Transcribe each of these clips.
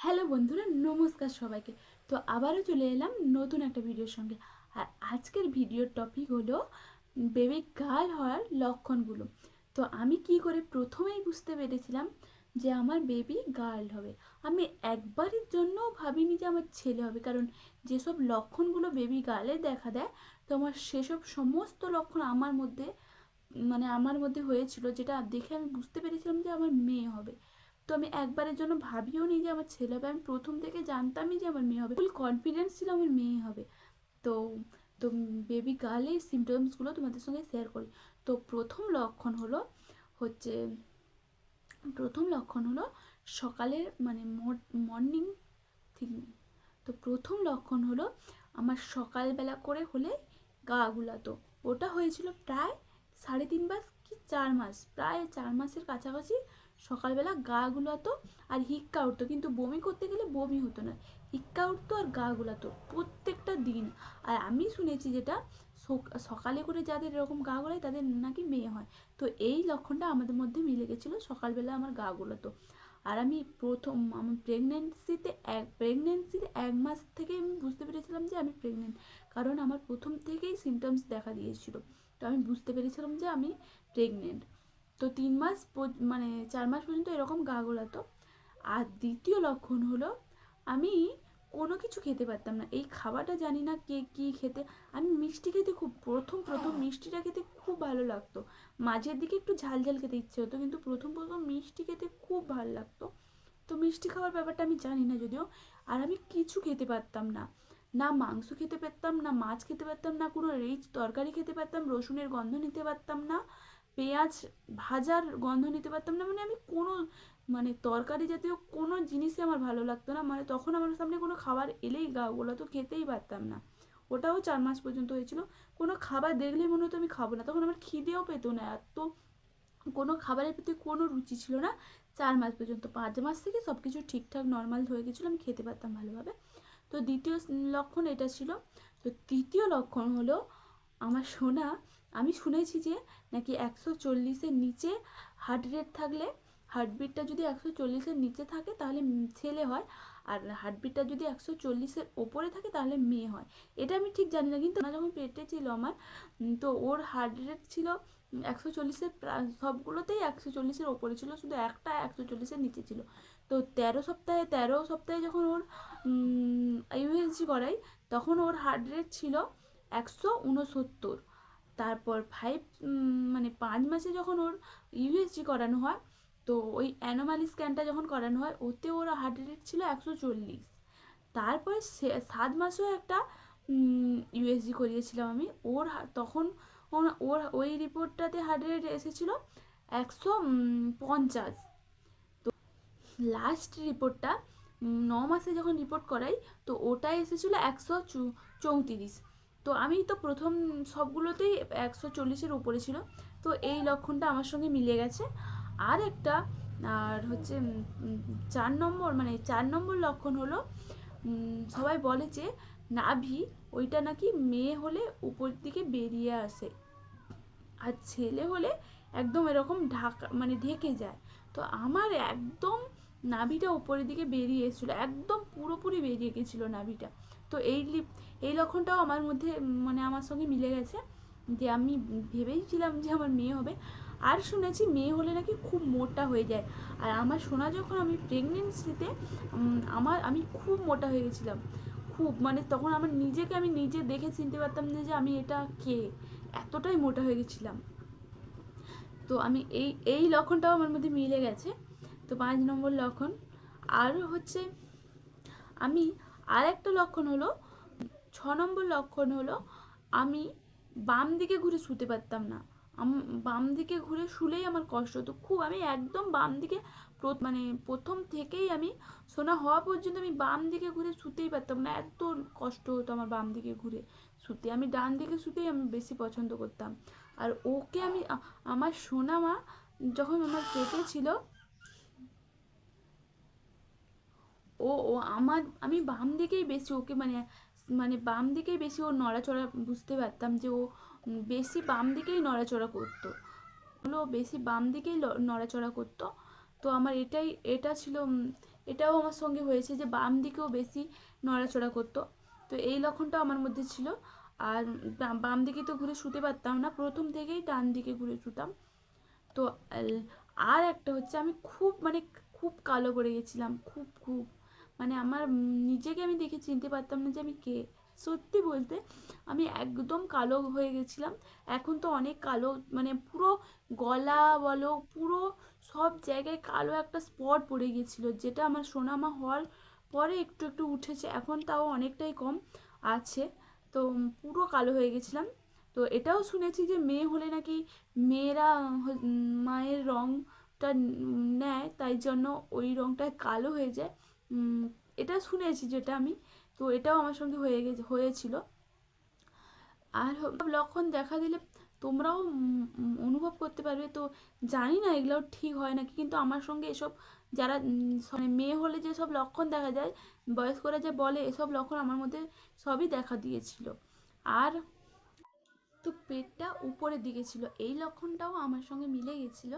Hello বন্ধুরা, নমস্কার সবাইকে। তো আবারও চলে এলাম নতুন একটা ভিডিওর সঙ্গে। আর আজকের ভিডিওর টপিক হলো বেবি গার্ল হওয়ার লক্ষণগুলো। তো আমি কি করে প্রথমেই বুঝতে পেরেছিলাম যে আমার বেবি গার্ল হবে। আমি একবারের জন্যও ভাবিনি যে আমার ছেলে হবে, কারণ যেসব লক্ষণগুলো বেবি গার্লে দেখা দেয়, তো আমার সেসব সমস্ত লক্ষণ আমার মধ্যে মানে আমার মধ্যে হয়েছিল, যেটা দেখে আমি বুঝতে পেরেছিলাম যে আমার মেয়ে হবে। তো আমি একবারের জন্য ভাবিও নি যে আমার ছেলে হবে। আমি প্রথম থেকে জানতামই যে আমার মেয়ে হবে। ফুল কনফিডেন্স ছিল আমার মেয়ে হবে। তো তো বেবি গার্লের সিমটমসগুলো তোমাদের সঙ্গে শেয়ার করি। তো প্রথম লক্ষণ হলো হচ্ছে, প্রথম লক্ষণ হলো সকালের মানে মর্নিং ঠিক নেই। তো প্রথম লক্ষণ হলো আমার সকালবেলা করে হলে গা গুলাতো। ওটা হয়েছিল প্রায় সাড়ে তিন মাস কি চার মাস? প্রায় চার মাসের কাছাকাছি সকালবেলা গা গুলাতো আর হিক্কা উঠতো। কিন্তু বমি করতে গেলে বমি হতো না। হিক্কা উঠতো আর গা গুলাতো প্রত্যেকটা দিন। আর আমি শুনেছি যেটা সকালে করে যাদের এরকম গা গোলায় তাদের নাকি মেয়ে হয়। তো এই লক্ষণটা আমাদের মধ্যে মিলে গেছিল, সকালবেলা আমার গা গোলাতো। আর আমি প্রথম আমার প্রেগনেন্সিতে এক প্রেগনেন্সিতে এক মাস থেকে আমি বুঝতে পেরেছিলাম যে আমি প্রেগনেন্ট কারণ আমার প্রথম থেকেই সিমটমস দেখা দিয়েছিল। তো আমি বুঝতে পেরেছিলাম যে আমি প্রেগনেন্ট তো তিন মাস মানে চার মাস পর্যন্ত এরকম গা গোলাতো। আর দ্বিতীয় লক্ষণ হলো, আমি কোনো কিছু খেতে পারতাম না। এই খাবারটা জানি না কে কী খেতে। আমি মিষ্টি খেতে খুব প্রথম প্রথম মিষ্টিটা খেতে খুব ভালো লাগতো। মাঝের দিকে একটু ঝাল ঝাল খেতে ইচ্ছে হতো, কিন্তু প্রথম প্রথম মিষ্টি খেতে খুব ভালো লাগতো। তো মিষ্টি খাওয়ার ব্যাপারটা আমি জানি না যদিও। আর আমি কিছু খেতে পারতাম না। না মাংস খেতে পারতাম, না মাছ খেতে পারতাম, না কোনো রিচ তরকারি খেতে পারতাম, রসুনের গন্ধ নিতে পারতাম না। পেঁয়াজ ভাজার গন্ধ নিতে পারতাম না। মানে আমি কোনো মানে তরকারি জাতীয় কোনো জিনিসই আমার ভালো লাগতো না। মানে তখন আমার সামনে কোনো খাবার এলেই গা, ওগুলো তো খেতেই পারতাম না। ওটাও চার মাস পর্যন্ত হয়েছিল। কোনো খাবার দেখলেই মনে হতো আমি খাব না। তখন আমার খিদেও পেতো না। এত কোনো খাবারের প্রতি কোনো রুচি ছিল না। চার মাস পর্যন্ত, পাঁচ মাস থেকে সব কিছু ঠিকঠাক নর্মাল হয়ে গেছিল। আমি খেতে পারতাম ভালোভাবে। তো দ্বিতীয় লক্ষণ এটা ছিল। তো তৃতীয় লক্ষণ হলো, আমার শোনা আমি শুনেছি যে নাকি একশো চল্লিশের নিচে হার্ট রেট থাকলে হার্টবিটটা যদি একশো চল্লিশের নিচে থাকে তাহলে ছেলে হয়। আর হার্টবিটটা যদি একশো চল্লিশের ওপরে থাকে তাহলে মেয়ে হয়। এটা আমি ঠিক জানি না, কিন্তু যখন পেটে ছিল আমার তো ওর হার্ট রেট ছিল একশো চল্লিশের সবগুলোতেই একশো চল্লিশের ওপরে ছিল, শুধু একটা একশো চল্লিশের নিচে ছিল। তো তেরো সপ্তাহে তেরো সপ্তাহে যখন ওর ইউএসজি করাই, তখন ওর হার্ট রেট ছিল একশো উনসত্তর। তারপর ফাইভ মানে পাঁচ মাসে যখন ওর ইউএসজি করানো হয়, তো ওই অ্যানোমালি স্ক্যানটা যখন করানো হয়, ওতে ওর হার্ট রেট ছিল একশো চল্লিশ। তারপরে সাত মাসেও একটা ইউএসজি করিয়েছিলাম আমি। ওর তখন ওর ওই রিপোর্টটাতে হার্ট রেট এসেছিল একশো পঞ্চাশ। তো লাস্ট রিপোর্টটা ন মাসে যখন রিপোর্ট করাই, তো ওটা এসেছিল একশো চৌত্রিশ। তো আমি তো প্রথম সবগুলোতেই একশো চল্লিশের উপরে ছিল। তো এই লক্ষণটা আমার সঙ্গে মিলে গেছে। আর একটা, আর হচ্ছে চার নম্বর মানে চার নম্বর লক্ষণ হলো সবাই বলে যে নাভি ওইটা নাকি মেয়ে হলে উপর দিকে বেরিয়ে আসে আর ছেলে হলে একদম এরকম ঢাকা মানে ঢেকে যায়। তো আমার একদম নাভিটা উপরের দিকে বেরিয়ে এসেছিল, একদম পুরোপুরি বেরিয়ে গেছিল নাভিটা। তো এই এই লক্ষণটাও আমার মধ্যে মানে আমার সঙ্গে মিলে গেছে যে আমি ভেবেইছিলাম যে আমার মেয়ে হবে। আর শুনেছি মেয়ে হলে নাকি খুব মোটা হয়ে যায়। আর আমার শোনা যখন আমি প্রেগনেন্সিতে আমার, আমি খুব মোটা হয়ে গেছিলাম। খুব মানে তখন আমার নিজেকে আমি নিজে দেখে চিনতে পারতাম না যে আমি এটা কে? এতটাই মোটা হয়ে গেছিলাম। তো আমি এই এই লক্ষণটাও আমার মধ্যে মিলে গেছে। তো পাঁচ নম্বর লক্ষণ, আর হচ্ছে আমি আর একটা লক্ষণ হলো, ছ নম্বর লক্ষণ হলো, আমি বাম দিকে ঘুরে শুতে পারতাম না। বাম দিকে ঘুরে শুলেই আমার কষ্ট হতো। খুব, আমি একদম বাম দিকে মানে প্রথম থেকেই আমি সোনা হওয়া পর্যন্ত আমি বাম দিকে ঘুরে শুতেই পারতাম না। এত কষ্ট হতো আমার বাম দিকে ঘুরে শুতে। আমি ডান দিকে শুতেই আমি বেশি পছন্দ করতাম। আর ওকে আমি আমার সোনা মা যখন আমার পেটে ছিল ও ও আমার, আমি বাম দিকেই বেশি ওকে মানে মানে বাম দিকেই বেশি ওর নড়াচড়া বুঝতে পারতাম যে ও বেশি বাম দিকেই নড়াচড়া করতো। হলো বেশি বাম দিকেই নড়াচড়া করতো। তো আমার এটাই, এটা ছিল এটাও আমার সঙ্গে হয়েছে যে বাম দিকেও বেশি নড়াচড়া করতো। তো এই লক্ষণটাও আমার মধ্যে ছিল। আর বাম দিকে তো ঘুরে শুতে পারতাম না, প্রথম থেকেই ডান দিকে ঘুরে শুতাম। তো আর একটা হচ্ছে আমি খুব মানে খুব কালো পড়ে গেছিলাম, খুব খুব। মানে আমার নিজেকে আমি দেখে চিনতে পারতাম না যে আমি কে। সত্যি বলতে, আমি একদম কালো হয়ে গেছিলাম। এখন তো অনেক কালো মানে পুরো গলা বলো, পুরো সব জায়গায় কালো একটা স্পট পড়ে গিয়েছিল যেটা আমার সোনামা হওয়ার পরে একটু একটু উঠেছে। এখন তাও অনেকটাই কম আছে। তো পুরো কালো হয়ে গেছিলাম। তো এটাও শুনেছি যে মেয়ে হলে নাকি মেয়েরা মায়ের রঙটা নেয়, তাই জন্য ওই রঙটা কালো হয়ে যায়। এটা শুনেছি যেটা আমি। তো এটাও আমার সঙ্গে হয়ে গেছে, হয়েছিল। আর লক্ষণ দেখা দিলে তোমরাও অনুভব করতে পারবে। তো জানি না এগুলো ঠিক হয় নাকি, কিন্তু আমার সঙ্গে এসব যারা মানে মেয়ে হলে যেসব লক্ষণ দেখা যায়, বয়স্করা যে বলে, এসব লক্ষণ আমার মধ্যে সবই দেখা দিয়েছিল। আর তো পেটটা উপরের দিকে ছিল, এই লক্ষণটাও আমার সঙ্গে মিলে গেছিল।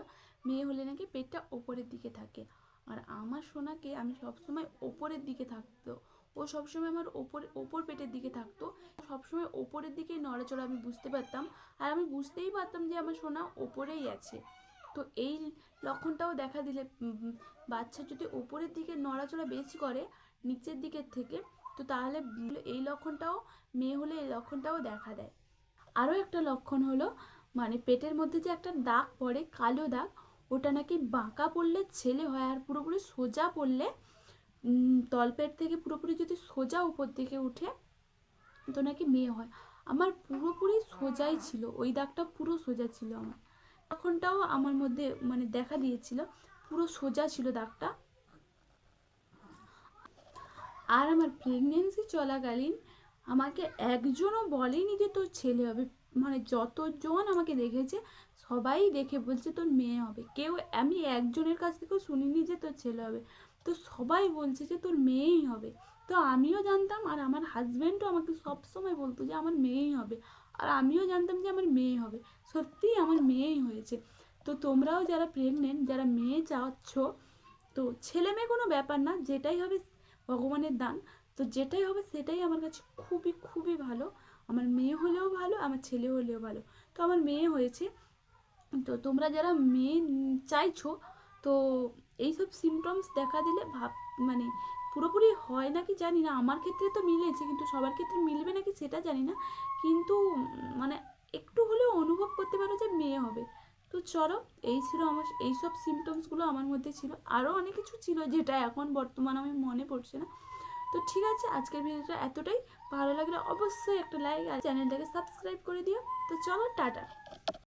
মেয়ে হলে নাকি পেটটা ওপরের দিকে থাকে। আর আমার সোনাকে আমি সবসময় ওপরের দিকে থাকতো। ও সবসময় আমার ওপর ওপর পেটের দিকে থাকতো। সবসময় ওপরের দিকে নড়াচড়া আমি বুঝতে পারতাম আর আমি বুঝতেই পারতাম যে আমার সোনা ওপরেই আছে। তো এই লক্ষণটাও দেখা দিলে বাচ্চা যদি ওপরের দিকে নড়াচড়া বেশি করে নিচের দিকের থেকে, তো তাহলে এই লক্ষণটাও, মেয়ে হলে এই লক্ষণটাও দেখা দেয়। আরও একটা লক্ষণ হলো মানে পেটের মধ্যে যে একটা দাগ পড়ে, কালো দাগ ওটা নাকি বাঁকা পড়লে ছেলে হয় আর পুরোপুরি সোজা পড়লে তলপেট থেকে পুরোপুরি যদি সোজা উপর দিকে উঠে, তো নাকি মেয়ে হয়। আমার পুরোপুরি সোজাই ছিল, ওই দাগটা পুরো সোজা ছিল আমার। তখনটাও আমার মধ্যে মানে দেখা দিয়েছিল, পুরো সোজা ছিল দাগটা। আর আমার প্রেগনেন্সি চলাকালীন আমাকে একজনও বলেনি যে তোর ছেলে হবে। মানে যতজন আমাকে দেখেছে, সবাই দেখে বলছে তোর মেয়ে হবে। কেউ, আমি একজনের কাছ থেকেও শুনিনি যে তোর ছেলে হবে। তো সবাই বলছে যে তোর মেয়েই হবে। তো আমিও জানতাম আর আমার হাজব্যান্ডও আমাকে সবসময় বলতো যে আমার মেয়েই হবে। আর আমিও জানতাম যে আমার মেয়ে হবে। সত্যিই আমার মেয়েই হয়েছে। তো তোমরাও যারা প্রেগনেন্ট যারা মেয়ে চাচ্ছ, তো ছেলে মেয়ে কোনো ব্যাপার না, যেটাই হবে ভগবানের দান। তো যেটাই হবে সেটাই আমার কাছে খুবই খুবই ভালো। আমার মেয়ে হলেও ভালো, আমার ছেলে হলেও ভালো। তো আমার মেয়ে হয়েছে। তো তোমরা যারা মেয়ে চাইছো, তো এইসব সিমটমস দেখা দিলে ভাব মানে পুরোপুরি হয় নাকি জানি না। আমার ক্ষেত্রে তো মিলেছে, কিন্তু সবার ক্ষেত্রে মিলবে নাকি সেটা জানি না। কিন্তু মানে একটু হলেও অনুভব করতে পারো যে মেয়ে হবে। তো চলো, এই ছিল আমার, এইসব সিমটমসগুলো আমার মধ্যে ছিল। আরও অনেক কিছু ছিল যেটা এখন বর্তমান আমি মনে পড়ছে না। তো ঠিক আছে, আজকের ভিডিওটা এতটাই। ভালো লাগলে অবশ্যই একটা লাইক আর চ্যানেলটাকে সাবস্ক্রাইব করে দিও। তো চলো, টাটা।